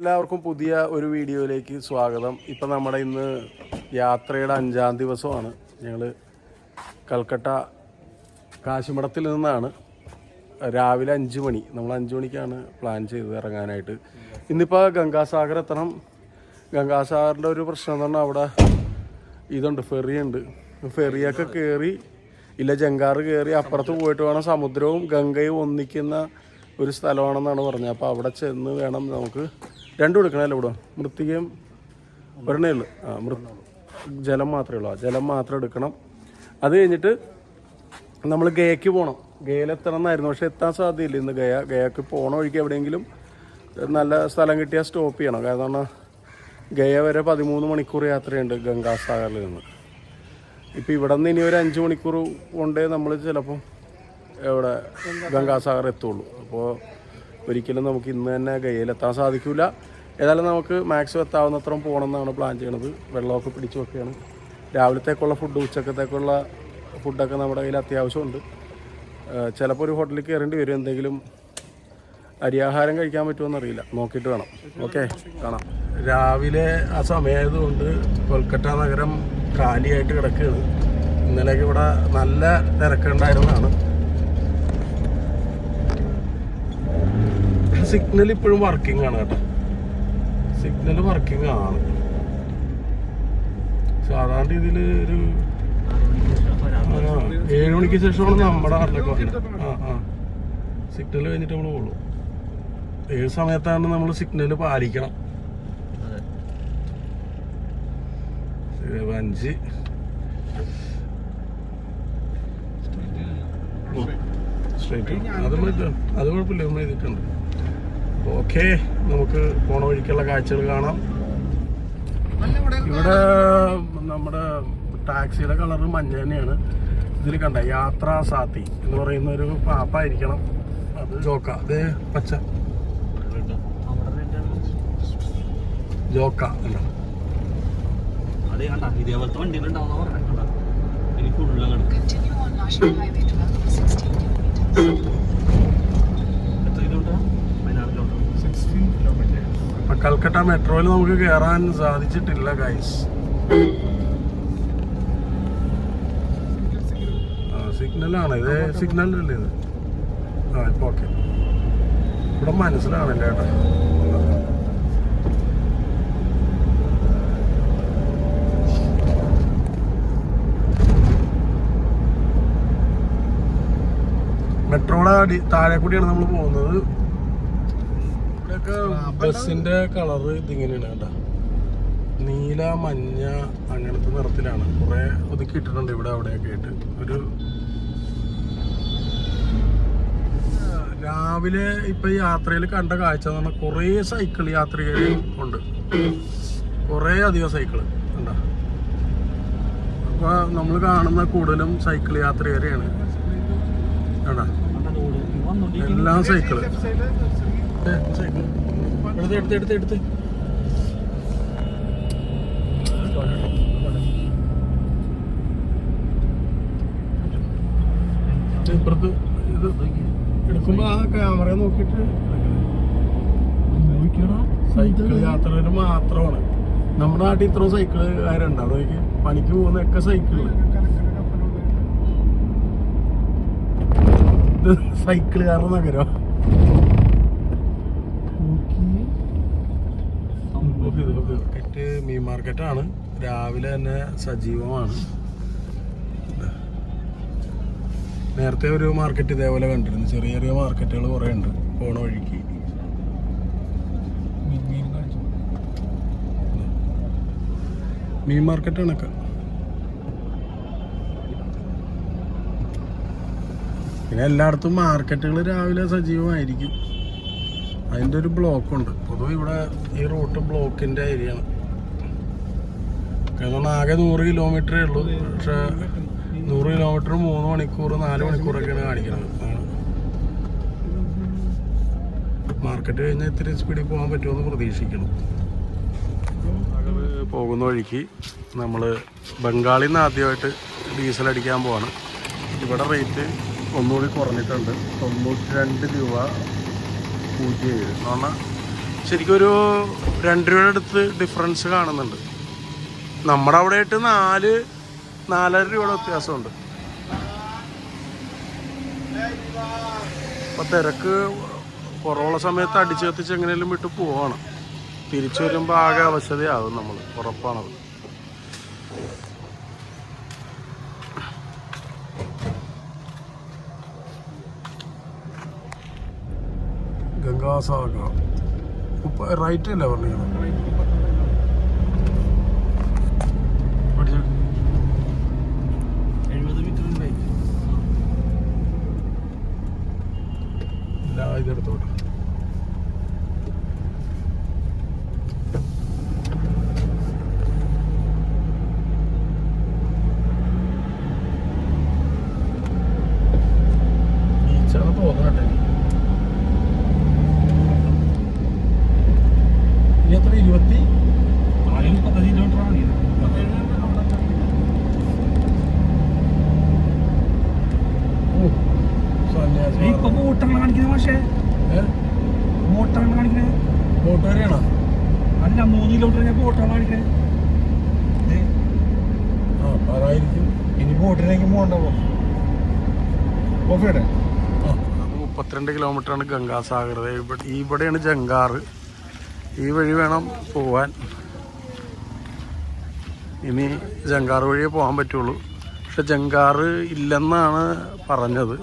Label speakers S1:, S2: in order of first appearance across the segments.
S1: എല്ലാവർക്കും പുതിയ ഒരു വീഡിയോയിലേക്ക് സ്വാഗതം. ഇപ്പം നമ്മുടെ ഇന്ന് യാത്രയുടെ അഞ്ചാം ദിവസമാണ്. ഞങ്ങൾ കൽക്കട്ട കാശിമഠത്തിൽ നിന്നാണ്. രാവിലെ അഞ്ച് മണി. നമ്മൾ അഞ്ച് മണിക്കാണ് പ്ലാൻ ചെയ്തത് ഇറങ്ങാനായിട്ട്. ഇന്നിപ്പോൾ ഗംഗാസാഗർ എത്തണം. ഗംഗാസാഗറിന്റെ ഒരു പ്രശ്നം എന്ന് പറഞ്ഞാൽ അവിടെ ഇതുണ്ട് ഫെറിയുണ്ട്. ഫെറിയൊക്കെ കയറി ഇല്ല ജങ്കാറ് കയറി അപ്പുറത്ത് പോയിട്ട് വേണം. സമുദ്രവും ഗംഗയും ഒന്നിക്കുന്ന ഒരു സ്ഥലമാണെന്നാണ് പറഞ്ഞത്. അപ്പോൾ അവിടെ ചെന്ന് വേണം നമുക്ക് രണ്ടും എടുക്കണമല്ലോ ഇവിടെ? മൃത്തികയും ഒരെണ്ണേ ഉള്ളൂ. ആ മൃ ജലം മാത്രമേ ഉള്ളൂ. ആ ജലം മാത്രം എടുക്കണം. അത് കഴിഞ്ഞിട്ട് നമ്മൾ ഗയക്ക് പോകണം ഗയയിലെത്തണം എന്നായിരുന്നു. പക്ഷെ എത്താൻ സാധ്യതയില്ല. ഇന്ന് ഗയ ഗയക്ക് പോകണ വഴിക്ക് എവിടെയെങ്കിലും നല്ല സ്ഥലം കിട്ടിയാൽ സ്റ്റോപ്പ് ചെയ്യണം. കാരണം ഗയ വരെ പതിമൂന്ന് മണിക്കൂർ യാത്രയുണ്ട് ഗംഗാസാഗറിൽ നിന്ന്. ഇപ്പം ഇവിടെ നിന്ന് ഇനി ഒരു അഞ്ച് മണിക്കൂർ കൊണ്ടേ നമ്മൾ ചിലപ്പം എവിടെ? ഗംഗാസാഗർ എത്തുള്ളൂ. അപ്പോൾ ഒരിക്കലും നമുക്ക് ഇന്ന് തന്നെ ഗയയിലെത്താൻ സാധിക്കില്ല ഏതായാലും നമുക്ക് മാക്സിമം എത്താവുന്നത്രയും പോകണമെന്നാണ് പ്ലാൻ ചെയ്യണത്. വെള്ളമൊക്കെ പിടിച്ചു വെക്കുകയാണ്. രാവിലത്തേക്കുള്ള ഫുഡ് ഉച്ചക്കത്തേക്കുള്ള ഫുഡൊക്കെ നമ്മുടെ കയ്യിൽ അത്യാവശ്യമുണ്ട്. ചിലപ്പോൾ ഒരു ഹോട്ടലിൽ കയറേണ്ടി വരും. എന്തെങ്കിലും അരിയാഹാരം കഴിക്കാൻ പറ്റുമോ അറിയില്ല. നോക്കിയിട്ട് വേണം. ഓക്കെ കാണാം. രാവിലെ ആ സമയമായതുകൊണ്ട് കൊൽക്കത്ത നഗരം കാലിയായിട്ട് കിടക്കുകയാണ്. ഇന്നലെ ഇവിടെ നല്ല തിരക്കുണ്ടായിരുന്നതാണ്. സിഗ്നൽ ഇപ്പോഴും വർക്കിംഗ് ആണ് കേട്ടോ. സിഗ്നൽ വർക്കിംഗ് ആണ്. സാധാരണ രീതിയിൽ ഒരു ഏഴ് മണിക്ക് ശേഷമാണ് നമ്മുടെ നാട്ടിലൊക്കെ വന്നത്. ആ ആ. സിഗ്നൽ കഴിഞ്ഞിട്ട് നമ്മൾ പോകുള്ളൂ ഏത് സമയത്താണ് നമ്മൾ സിഗ്നൽ പാലിക്കണം. അഞ്ച് സ്ട്രൈറ്റ് അത് അത് കുഴപ്പമില്ല നമ്മൾ ചെയ്തിട്ടുണ്ട് ഓക്കെ നമുക്ക് പോണ വഴിക്കുള്ള കാഴ്ചകൾ കാണാം. ഇവിടെ നമ്മുടെ ടാക്സിയുടെ കളർ മഞ്ഞ തന്നെയാണ്. ഇതിൽ കണ്ട യാത്രാ സാത്തി എന്ന് പറയുന്ന ഒരു പാപ്പായിരിക്കണം. അത് ജോക്ക അതേ പച്ച. ജോക്ക
S2: അതേ കണ്ട ഇതേപോലത്തെ വണ്ടികളുണ്ടാവുന്ന പറഞ്ഞിട്ടുണ്ടോ എനിക്ക് ഉള്ള അങ്ങോട്ട്
S1: കൽക്കട്ട മെട്രോയിൽ നമുക്ക് കയറാൻ സാധിച്ചിട്ടില്ല ഗൈസ് സിഗ്നലാണ് ഇത് സിഗ്നൽ അല്ലേ ഇത്? ആ ഇപ്പൊ ഓക്കെ ഇവിടെ മനസ്സിലാണല്ലേ ഏട്ടാ മെട്രോയുടെ താഴെ കൂടിയാണ് നമ്മൾ പോകുന്നത്. ബസ്സിന്റെ കളർ ഇതിങ്ങനെയാണ് കേട്ടോ നീല മഞ്ഞ അങ്ങനത്തെ നിറത്തിലാണ്. കുറെ ഒതുക്കി ഇട്ടിട്ടുണ്ട് ഇവിടെ അവിടെയൊക്കെ ആയിട്ട്. ഒരു രാവിലെ ഇപ്പൊ യാത്രയിൽ കണ്ട കാഴ്ച എന്ന് പറഞ്ഞാൽ കുറേ സൈക്കിൾ യാത്രികർ ഉണ്ട്. കുറേ അധികം സൈക്കിൾ ഉണ്ടാ അപ്പൊ നമ്മൾ കാണുന്ന കൂടുതലും സൈക്കിൾ യാത്രികരെയാണ്. എല്ലാം സൈക്കിൾ എടുത്ത് എടുത്ത് എടുത്ത് എടുത്ത്. ഇപ്പുറത്ത് ഇത് എടുക്കുമ്പോ ആ ക്യാമറ നോക്കിയിട്ട് സൈക്കിൾ മാത്രമാണ്. നമ്മുടെ നാട്ടിൽ ഇത്ര സൈക്കിളുകാരുണ്ടോ അതൊക്കെ പണിക്ക് പോകുന്ന പോകുന്നൊക്കെ സൈക്കിൾ. സൈക്കിൾ സൈക്കിളുകാരുടെ നഗരം മാർക്കറ്റ് മീൻ മാർക്കറ്റാണ്. രാവിലെ തന്നെ സജീവമാണ്. നേരത്തെ ഒരു മാർക്കറ്റ് ഇതേപോലെ കണ്ടിരുന്നു. ചെറിയ ചെറിയ മാർക്കറ്റുകൾ കുറേ ഉണ്ട്. പോണ വഴിക്ക്. മീൻ മാർക്കറ്റാണ് ഒക്കെ പിന്നെ എല്ലായിടത്തും മാർക്കറ്റുകൾ രാവിലെ സജീവമായിരിക്കും. അതിന്റെ ഒരു ബ്ലോക്കുണ്ട്. പൊതുവെ ഇവിടെ ഈ റൂട്ട് ബ്ലോക്കിന്റെ ഏരിയ ആണ് കാരണം ആകെ നൂറ് കിലോമീറ്ററേ ഉള്ളൂ. പക്ഷെ നൂറ് കിലോമീറ്റർ മൂന്ന് മണിക്കൂർ നാല് മണിക്കൂറൊക്കെയാണ് കാണിക്കുന്നത്. മാർക്കറ്റ് കഴിഞ്ഞാൽ ഇത്തിരി സ്പീഡിൽ പോകാൻ പറ്റുമെന്ന് പ്രതീക്ഷിക്കണം പോകുന്ന വഴിക്ക് നമ്മൾ ബംഗാളിൽ നിന്ന് ആദ്യമായിട്ട് ഡീസൽ അടിക്കാൻ പോവാണ്. ഇവിടെ റേറ്റ് ഒന്നുകൂടി കുറഞ്ഞിട്ടുണ്ട്. തൊണ്ണൂറ്റി രണ്ട് രൂപ പൂജ്യം ഏഴ്. എന്ന് പറഞ്ഞാൽ ശരിക്കും ഒരു രണ്ട് രൂപയുടെ അടുത്ത് ഡിഫറൻസ് കാണുന്നുണ്ട്. നമ്മുടെ അവിടെ ആയിട്ട് നാല് നാലര രൂപയുടെ വ്യത്യാസമുണ്ട്. അപ്പൊ തിരക്ക് കുറവുള്ള സമയത്ത് അടിച്ചു കത്തിച്ച് എങ്ങനെയും വിട്ട് പോവാണ്. തിരിച്ചു വരുമ്പോൾ ആകെ അവശതയാകും നമ്മൾ ഉറപ്പാണത്. ഗംഗാസാഗർ. റൈറ്റ് അല്ലേ പറഞ്ഞത്
S2: güzel. കിലോമീറ്റർ
S1: ആ അതായിരിക്കും.
S2: ഇനി ബോട്ടിലേക്ക് പോകണ്ടാവോ ഓഫേടെ?
S1: മുപ്പത്തിരണ്ട് കിലോമീറ്ററാണ് ഗംഗാസാഗർ. ദേ ഇവിടെ ഇവിടെയാണ് ജങ്കാറ്. ഈ വഴി വേണം പോവാൻ. ഇനി ജങ്കാറ് വഴിയേ പോകാൻ പറ്റുള്ളൂ. പക്ഷെ ജങ്കാറ് ഇല്ലെന്നാണ് പറഞ്ഞത്.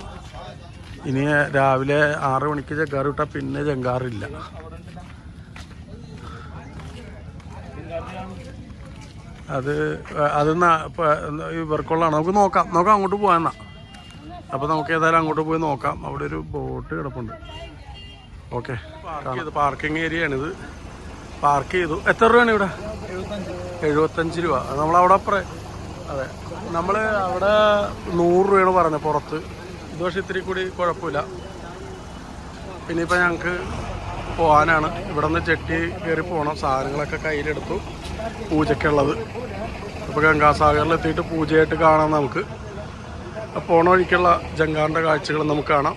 S1: ഇനി രാവിലെ ആറ് മണിക്ക് ജങ്കാറ് വിട്ടാൽ പിന്നെ ജങ്കാറില്ല. അത് അത് ഇവർക്കുള്ളതാണ് നമുക്ക് നോക്കാം. നോക്കാം അങ്ങോട്ട് പോകാന്നാ അപ്പോൾ നമുക്ക് ഏതായാലും അങ്ങോട്ട് പോയി നോക്കാം. അവിടെ ഒരു ബോട്ട് കിടപ്പുണ്ട്. ഓക്കെ. പാർക്കിംഗ് ഏരിയ ആണിത് പാർക്ക് ചെയ്തു. എത്ര രൂപയാണ് ഇവിടെ? എഴുപത്തഞ്ച് രൂപ. നമ്മളവിടെ അപ്പുറേ. അതെ. നമ്മൾ അവിടെ നൂറ് രൂപയാണ് പറഞ്ഞത് പുറത്ത്. ഇത് പക്ഷേ ഇത്തിരി കൂടി കുഴപ്പമില്ല. പിന്നെ ഇപ്പം ഞങ്ങൾക്ക് പോകാനാണ് ഇവിടെ നിന്ന് ചെട്ടി കയറി പോകണം സാധനങ്ങളൊക്കെ കയ്യിലെടുത്തു. പൂജയ്ക്കുള്ളത്. അപ്പോൾ ഗംഗാസാഗറിൽ എത്തിയിട്ട് പൂജയായിട്ട് കാണാം നമുക്ക്. പോണ വഴിക്കുള്ള ജങ്കാറിന്റെ കാഴ്ചകൾ നമുക്ക് കാണാം.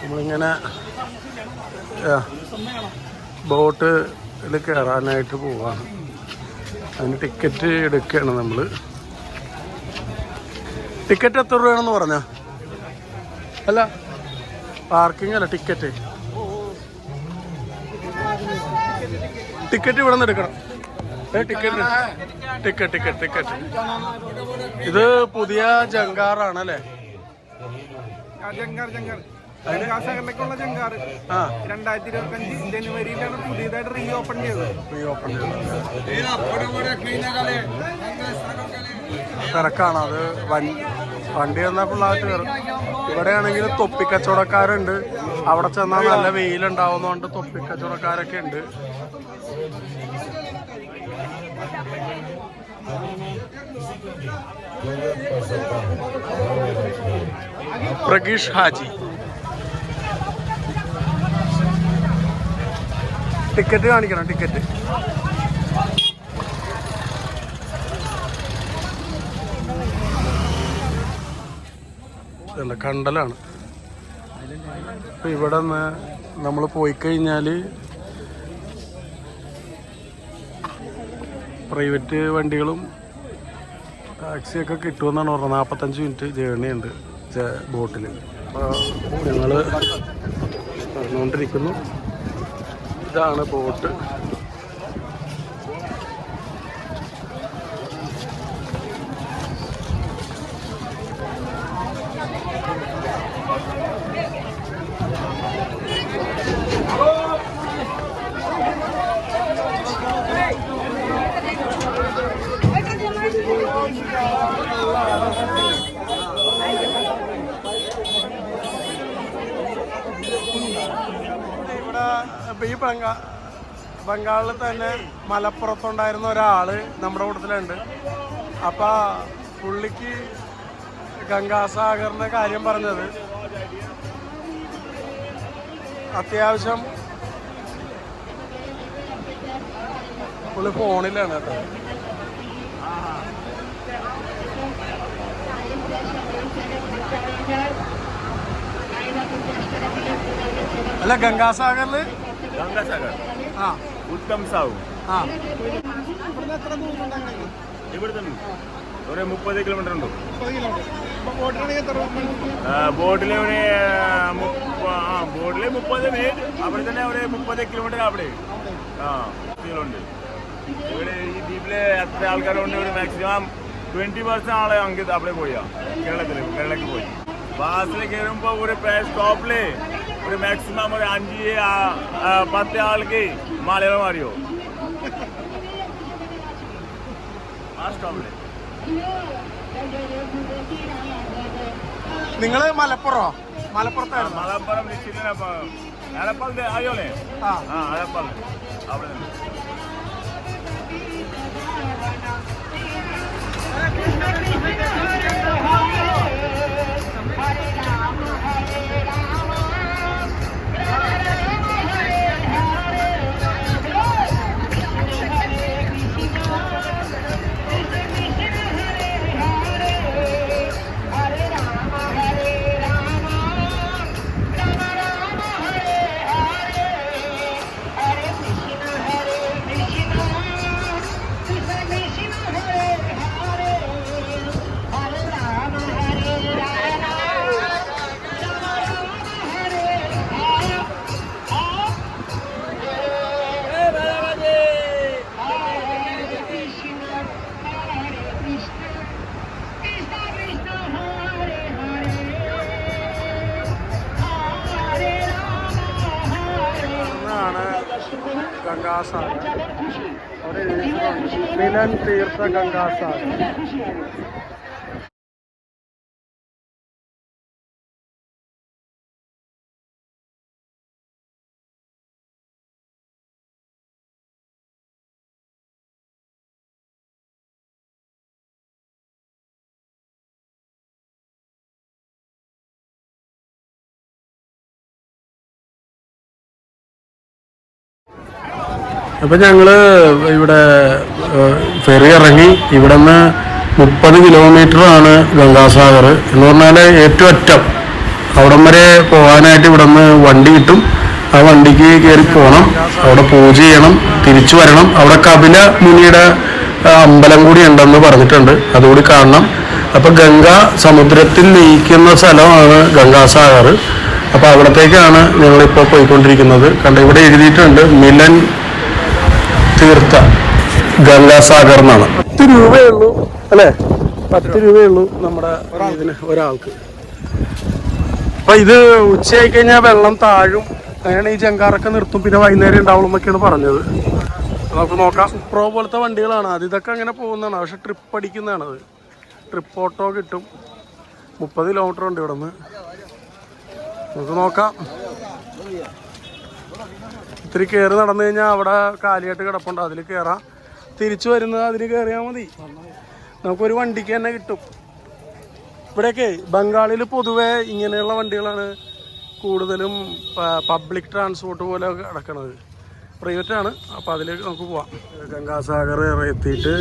S1: നമ്മളിങ്ങനെ ബോട്ടിൽ കയറാനായിട്ട് പോവാണ്. അതിന് ടിക്കറ്റ് എടുക്കുകയാണ് നമ്മൾ ടിക്കറ്റ് എത്ര രൂപയാണെന്ന് പറഞ്ഞ? അല്ല പാർക്കിംഗ് അല്ല ടിക്കറ്റ്. ടിക്കറ്റ് ഇവിടെ നിന്ന് എടുക്കണം. ടിക്കറ്റ് ടിക്കറ്റ് ടിക്കറ്റ് ടിക്കറ്റ് ഇത് പുതിയ ജങ്കാറാണ് അല്ലേ
S3: ജങ്കാർ ജങ്കാർ. ഗംഗാസാഗറിലേക്കുള്ള ജങ്കാർ.
S1: ആ.
S3: രണ്ടായിരത്തി ഇരുപത്തി അഞ്ച് ജനുവരിയിലാണ് പുതിയതായിട്ട് റീ ഓപ്പൺ ചെയ്തത്.
S1: റീ ഓപ്പൺ തിരക്കാണ്. അത് വണ്ടി വന്നാൽ പിള്ളേർ കയറും ഇവിടെയാണെങ്കിൽ തൊപ്പിക്കച്ചവടക്കാരുണ്ട്. അവിടെ ചെന്നാൽ നല്ല വെയിലുണ്ടാവുന്നതുകൊണ്ട് തൊപ്പിക്കച്ചവടക്കാരൊക്കെ ഉണ്ട്. പ്രഗീഷ് ഹാജി. ടിക്കറ്റ് കാണിക്കണം? ടിക്കറ്റ്. കണ്ടലാണ്. ഇപ്പം ഇവിടെ നിന്ന് നമ്മൾ പോയി കഴിഞ്ഞാൽ പ്രൈവറ്റ് വണ്ടികളും ടാക്സിയൊക്കെ കിട്ടുമെന്നാണ് പറഞ്ഞത്. നാൽപ്പത്തഞ്ച് മിനിറ്റ് ജേണി ഉണ്ട് ബോട്ടിൽ അപ്പോൾ ഞങ്ങൾ പറഞ്ഞുകൊണ്ടിരിക്കുന്നു ഇതാണ് ബോട്ട് ഇവിടെ ഇപ്പൊ ഈ ബംഗാ ബംഗാളിൽ തന്നെ മലപ്പുറത്തുണ്ടായിരുന്ന ഒരാൾ നമ്മുടെ കൂട്ടത്തിലുണ്ട്. അപ്പൊ പുള്ളിക്ക് ഗംഗാസാഗറിന്റെ കാര്യം പറഞ്ഞത് അത്യാവശ്യം പുള്ളി ഫോണിലാണ് കേട്ടോ. അല്ല ഗംഗാസാഗറിൽ
S4: ഗംഗാസാഗർ.
S3: ആ.
S4: ഉത്തം സാവു.
S3: ആ. ഇവിടുന്ന് എത്ര ദൂരം ഉണ്ട് അങ്ങനെയൊക്കെ
S4: ഇവിടെ തന്നെ ഒരു മുപ്പത് കിലോമീറ്റർ ഉണ്ടോ. ബോട്ടിലെ ഒരു ആ ബോട്ടിലെ മുപ്പത് മിനിറ്റ് അവിടെ തന്നെ ഒരു മുപ്പത് കിലോമീറ്റർ അവിടെ. ആ ഉണ്ട്. ഇവിടെ ഈ ദ്വീപിലെ എത്ര ആൾക്കാരുണ്ട് ഒരു മാക്സിമം ട്വന്റി പെർസെന്റ് ആളെ അങ്ങ് അവിടെ പോയാ കേരളത്തിൽ കേരളത്തിൽ പോയി. ബാസിൽ കയറുമ്പോൾ ഒരു സ്റ്റോപ്പിൽ ഒരു മാക്സിമം ഒരു അഞ്ച് പത്ത് ആൾക്ക് മലയാളം അറിയോ?
S3: നിങ്ങൾ മലപ്പുറോ? മലപ്പുറത്താണ്?
S4: മലപ്പുറം ഡിസ്ട്രിക്റ്റിലെ അറിയോലേ
S3: ആ.
S4: ആ എടപ്പാൾ അവിടെ നിന്ന്.
S1: തീർത്ഥ ഗംഗാസാഗർ അപ്പം ഞങ്ങൾ ഇവിടെ ഫെറി ഇറങ്ങി ഇവിടെ നിന്ന് മുപ്പത് കിലോമീറ്ററാണ് ഗംഗാസാഗർ എന്ന് പറഞ്ഞാൽ ഏറ്റവും അറ്റം. അവിടം വരെ പോകാനായിട്ട് ഇവിടെ നിന്ന് വണ്ടി കിട്ടും. ആ വണ്ടിക്ക് കയറി പോകണം അവിടെ പൂജ ചെയ്യണം. തിരിച്ചു വരണം. അവിടെ കപില മുനിയുടെ അമ്പലം കൂടി ഉണ്ടെന്ന് പറഞ്ഞിട്ടുണ്ട്. അതുകൂടി കാണണം. അപ്പം ഗംഗ സമുദ്രത്തിൽ ലയിക്കുന്ന സ്ഥലമാണ് ഗംഗാസാഗർ. അപ്പോൾ അവിടത്തേക്കാണ് ഞങ്ങളിപ്പോൾ പോയിക്കൊണ്ടിരിക്കുന്നത്. കണ്ട ഇവിടെ എഴുതിയിട്ടുണ്ട് മിലൻ തീർത്ഥ. ഗംഗാസാഗർ എന്നാണ്. പത്ത് രൂപയേ ഉള്ളൂ അല്ലേ? പത്ത് രൂപയേ ഉള്ളൂ നമ്മുടെ ഇതിന് ഒരാൾക്ക്. അപ്പൊ ഇത് ഉച്ചയായി കഴിഞ്ഞാൽ വെള്ളം താഴും. അങ്ങനെയാണ് ഈ ജങ്കാറൊക്കെ നിർത്തും. പിന്നെ വൈകുന്നേരം ഉണ്ടാവുള്ളൂ എന്നൊക്കെയാണ് പറഞ്ഞത്. നമുക്ക് നോക്കാം. പ്രോ പോലത്തെ വണ്ടികളാണ്. അത് ഇതൊക്കെ അങ്ങനെ പോകുന്നതാണ്. പക്ഷെ ട്രിപ്പ് അടിക്കുന്നതാണ് അത്. ട്രിപ്പ് ഓട്ടോ കിട്ടും. മുപ്പത് കിലോമീറ്റർ ഉണ്ട് ഇവിടെ നിന്ന് നമുക്ക് നോക്കാം. ഇത്തിരി കയറി നടന്നു കഴിഞ്ഞാൽ അവിടെ കാലിയായിട്ട് കിടപ്പുണ്ട്. അതിൽ കയറാം തിരിച്ചു വരുന്നത് അതിന് കയറിയാൽ മതി. നമുക്കൊരു വണ്ടിക്ക് തന്നെ കിട്ടും. ഇവിടെയൊക്കെ ബംഗാളിൽ പൊതുവെ ഇങ്ങനെയുള്ള വണ്ടികളാണ് കൂടുതലും പബ്ലിക് ട്രാൻസ്പോർട്ട് പോലെ കിടക്കണത് പ്രൈവറ്റ് ആണ്. അപ്പോൾ അതിലേക്ക് നമുക്ക് പോവാം. ഗംഗാസാഗർ എത്തിയിട്ട്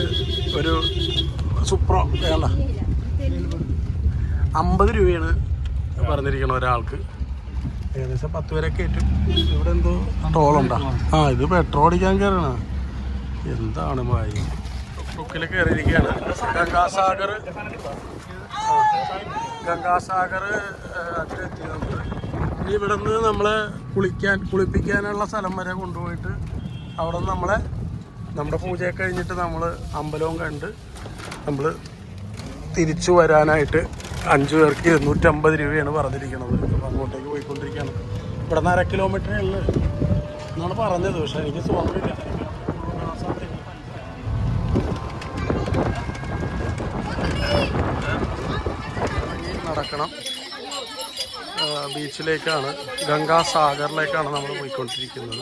S1: ഒരു സുപ്രോ വേണ്ട അമ്പത് രൂപയാണ് പറഞ്ഞിരിക്കണം ഒരാൾക്ക്. ഏകദേശം പത്ത് പേരെ കയറ്റും ഇവിടെ എന്തോ ടോളുണ്ടോ? ആ ഇത് പെട്രോൾ അടിക്കാൻ കയറണ എന്താണ് മായി ബുക്കിൽ കയറിയിരിക്കുകയാണ്. ഗംഗാസാഗർ. ഗംഗാസാഗർ അതിലെത്തി നമ്മൾ ഇനി ഇവിടെ നിന്ന് നമ്മളെ കുളിക്കാൻ കുളിപ്പിക്കാനുള്ള സ്ഥലം വരെ കൊണ്ടുപോയിട്ട് അവിടെ നമ്മളെ നമ്മുടെ പൂജയൊക്കെ കഴിഞ്ഞിട്ട് നമ്മൾ അമ്പലവും കണ്ട് നമ്മൾ തിരിച്ചു വരാനായിട്ട് അഞ്ചു പേർക്ക് ഇരുന്നൂറ്റമ്പത് രൂപയാണ് പറഞ്ഞിരിക്കുന്നത്. അപ്പം അങ്ങോട്ടേക്ക് പോയിക്കൊണ്ടിരിക്കുകയാണ്. ഇവിടെ നിന്ന് അര കിലോമീറ്ററേ ഉള്ളു. എന്നാണ് പറഞ്ഞത്. പക്ഷേ എനിക്ക് തോന്നുന്നില്ല ഗംഗാ ബീച്ചിലേക്കാണ് ഗംഗാസാഗറിലേക്കാണ് നമ്മൾ പോയിക്കൊണ്ടിരിക്കുന്നത്.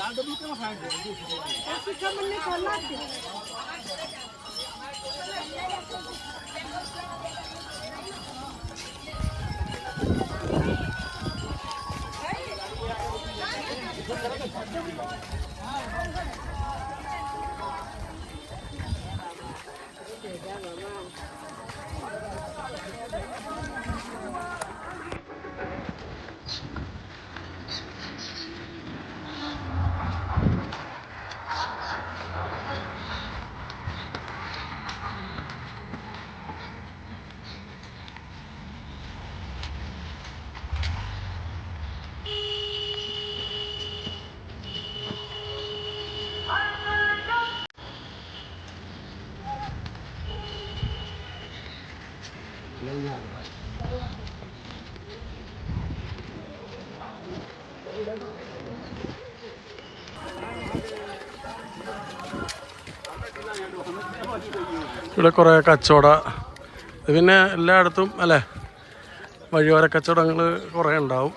S1: ഇവിടെ കുറെ കച്ചവട. പിന്നെ എല്ലായിടത്തും അല്ലേ? വഴിയോര കച്ചവടങ്ങൾ കുറേ ഉണ്ടാവും.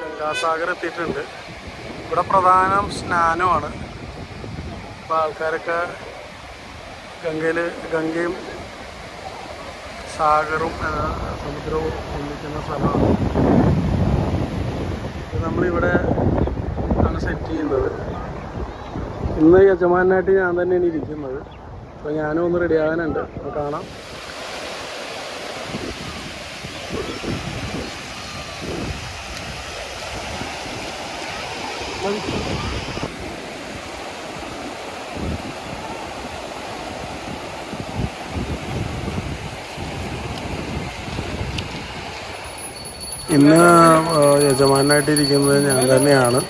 S1: ഗംഗാസാഗർ എത്തിയിട്ടുണ്ട്. ഇവിടെ പ്രധാനം സ്നാനമാണ്. അപ്പോൾ ആൾക്കാരൊക്കെ ഗംഗയിൽ ഗംഗയും സാഗറും സമുദ്രവും ഒന്നിക്കുന്ന സ്ഥലമാണ്. നമ്മളിവിടെ ആണ് സെറ്റ് ചെയ്യുന്നത്. ഇന്ന് യജമാനായിട്ട് ഞാൻ തന്നെയാണ് ഇരിക്കുന്നത്. അപ്പോൾ ഞാനും ഒന്ന് റെഡി ആകാനുണ്ട്. അപ്പോൾ കാണാം. ഇന്ന് യജമാനായിട്ടിരിക്കുന്നത് ഞാൻ തന്നെയാണ്.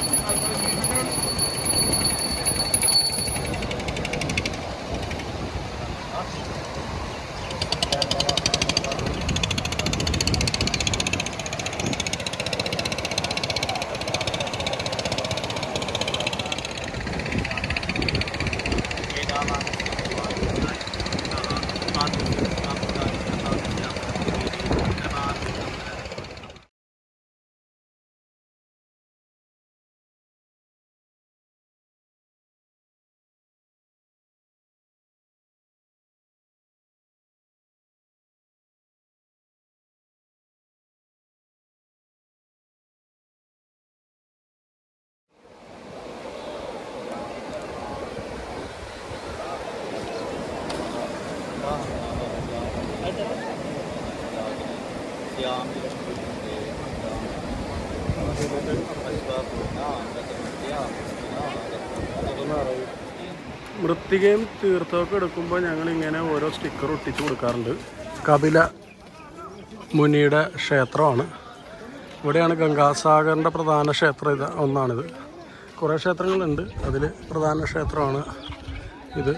S1: മൃത്തികയും തീർത്ഥമൊക്കെ എടുക്കുമ്പോൾ ഞങ്ങൾ ഇങ്ങനെ ഓരോ സ്റ്റിക്കർ ഒട്ടിച്ച് കൊടുക്കാറുണ്ട്. കപില മുനിയുടെ ക്ഷേത്രമാണ്. ഇവിടെയാണ് ഗംഗാസാഗറിന്റെ പ്രധാന ക്ഷേത്രം ഇത് ഒന്നാണിത്. കുറേ ക്ഷേത്രങ്ങളുണ്ട്. അതിൽ പ്രധാന ക്ഷേത്രമാണ് ഇത്.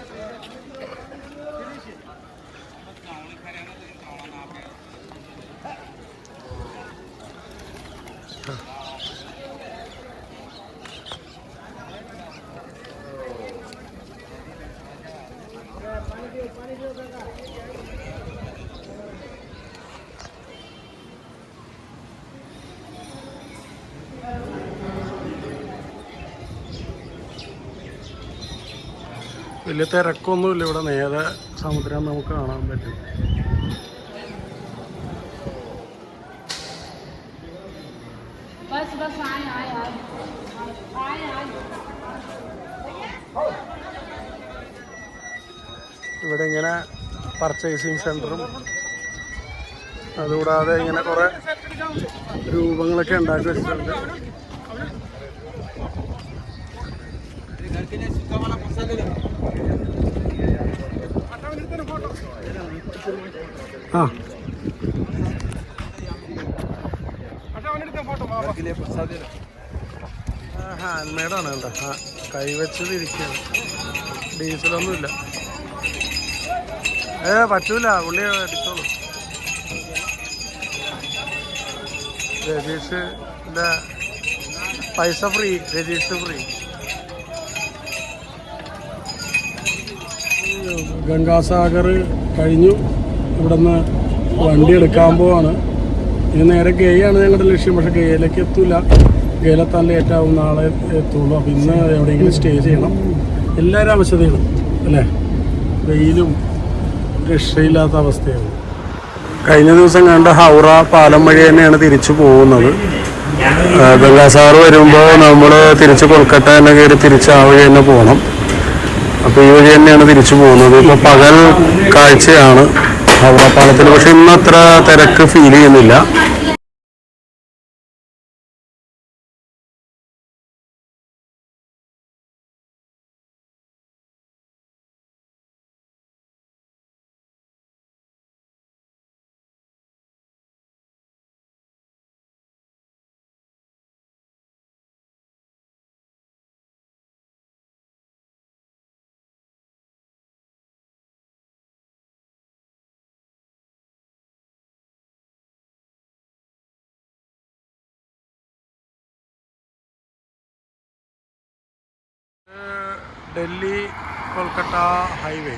S1: വലിയ തിരക്കൊന്നുമില്ല. ഇവിടെ നേരെ സമുദ്രം നമുക്ക് കാണാൻ പറ്റും. ഇവിടെ ഇങ്ങനെ പർച്ചേസിങ് സെന്ററും അതുകൂടാതെ ഇങ്ങനെ കുറേ രൂപങ്ങളൊക്കെ ഉണ്ടാക്കി വെച്ചിട്ടുണ്ട്. സുഖമാണ് മസാല ആ. കേട്ടോ. ആ കൈവച്ചത് ഇരിക്കുകയാണ് ഡീസലൊന്നുമില്ല. ഏ പറ്റൂല. പുള്ളി അടിച്ചോളൂ. രജീഷ് പൈസ ഫ്രീ രജീഷ് ഫ്രീ. ഗംഗാസാഗർ കഴിഞ്ഞു. ഇവിടുന്ന് വണ്ടി എടുക്കാൻ പോവാണ്. ഇനി നേരെ ഗെയാണ് ഞങ്ങളുടെ ലക്ഷ്യം. പക്ഷെ ഗെയിലേക്ക് എത്തൂല. ഗെയിലെത്താൻ ലേറ്റ് ആവും. നാളെ എത്തുള്ളൂ. അപ്പം ഇന്ന് എവിടെയെങ്കിലും സ്റ്റേ ചെയ്യണം. എല്ലാവരും ആവശ്യതയാണ്. അല്ലേ? വെയിലും രക്ഷയില്ലാത്ത അവസ്ഥയാണ്. കഴിഞ്ഞ ദിവസം കണ്ട ഹൗറ പാലം വഴി തന്നെയാണ് തിരിച്ചു പോകുന്നത്. ഗംഗാസാർ വരുമ്പോൾ നമ്മൾ തിരിച്ച് കൊൽക്കട്ട തന്നെ കയറി തിരിച്ച് ആ വഴി തന്നെ പോകണം അപ്പോൾ ഈ വഴി തന്നെയാണ് തിരിച്ചു പോകുന്നത്. ഇപ്പോൾ പകൽ കാഴ്ചയാണ്. ഹൗറ പാലത്തിൽ പക്ഷെ ഇന്ന് അത്ര തിരക്ക് ഫീൽ ചെയ്യുന്നില്ല. ഡൽഹി കൊൽക്കത്ത ഹൈവേ.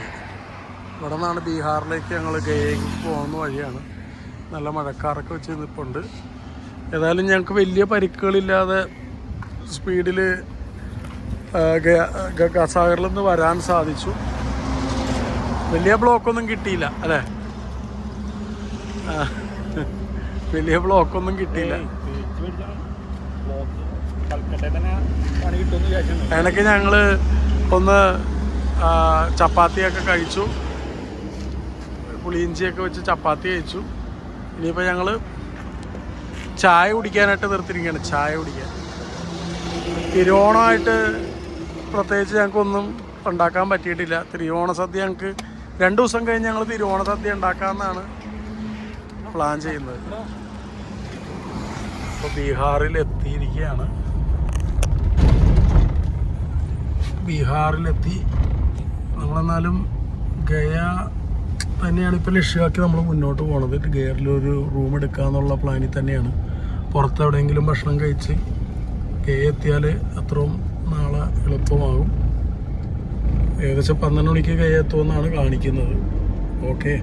S1: ഇവിടെ നിന്നാണ് ബീഹാറിലേക്ക് ഞങ്ങൾ ഗയയ്ക്ക് പോകുന്ന വഴിയാണ്. നല്ല മഴക്കാറൊക്കെ വെച്ച് നിൽപ്പുണ്ട് ഏതായാലും ഞങ്ങൾക്ക് വലിയ പരിക്കുകളില്ലാതെ സ്പീഡിൽ ഗസാഗറിൽ നിന്ന് വരാൻ സാധിച്ചു. വലിയ ബ്ലോക്കൊന്നും കിട്ടിയില്ല അല്ലേ? വലിയ ബ്ലോക്കൊന്നും കിട്ടിയില്ല. അതിനൊക്കെ ഞങ്ങൾ ഒന്ന് ചപ്പാത്തിയൊക്കെ കഴിച്ചു. പുളിയിഞ്ചിയൊക്കെ വെച്ച് ചപ്പാത്തി കഴിച്ചു. ഇനിയിപ്പോൾ ഞങ്ങൾ ചായ കുടിക്കാനായിട്ട് നിർത്തിയിരിക്കുകയാണ്. ചായ കുടിക്കാൻ. തിരുവോണമായിട്ട് പ്രത്യേകിച്ച് ഞങ്ങൾക്കൊന്നും ഉണ്ടാക്കാൻ പറ്റിയിട്ടില്ല. തിരുവോണ സദ്യ ഞങ്ങൾക്ക് രണ്ട് ദിവസം കഴിഞ്ഞ് ഞങ്ങൾ തിരുവോണ സദ്യ ഉണ്ടാക്കാമെന്നാണ് പ്ലാൻ ചെയ്യുന്നത്. ഇപ്പോൾ ബീഹാറിൽ എത്തിയിരിക്കുകയാണ് ബീഹാറിലെത്തി. നമ്മളെന്നാലും ഗയ തന്നെയാണ് ഇപ്പോൾ ലക്ഷ്യമാക്കി നമ്മൾ മുന്നോട്ട് പോണത്. ഗയറിലൊരു റൂം എടുക്കുക എന്നുള്ള പ്ലാനിൽ തന്നെയാണ്. പുറത്ത് എവിടെയെങ്കിലും ഭക്ഷണം കഴിച്ച് ഗയ എത്തിയാൽ അത്രയും നാളെ എളുപ്പമാകും. ഏകദേശം പന്ത്രണ്ട് മണിക്ക് ഗയ എത്തുമെന്നാണ് കാണിക്കുന്നത്. ഓക്കെ.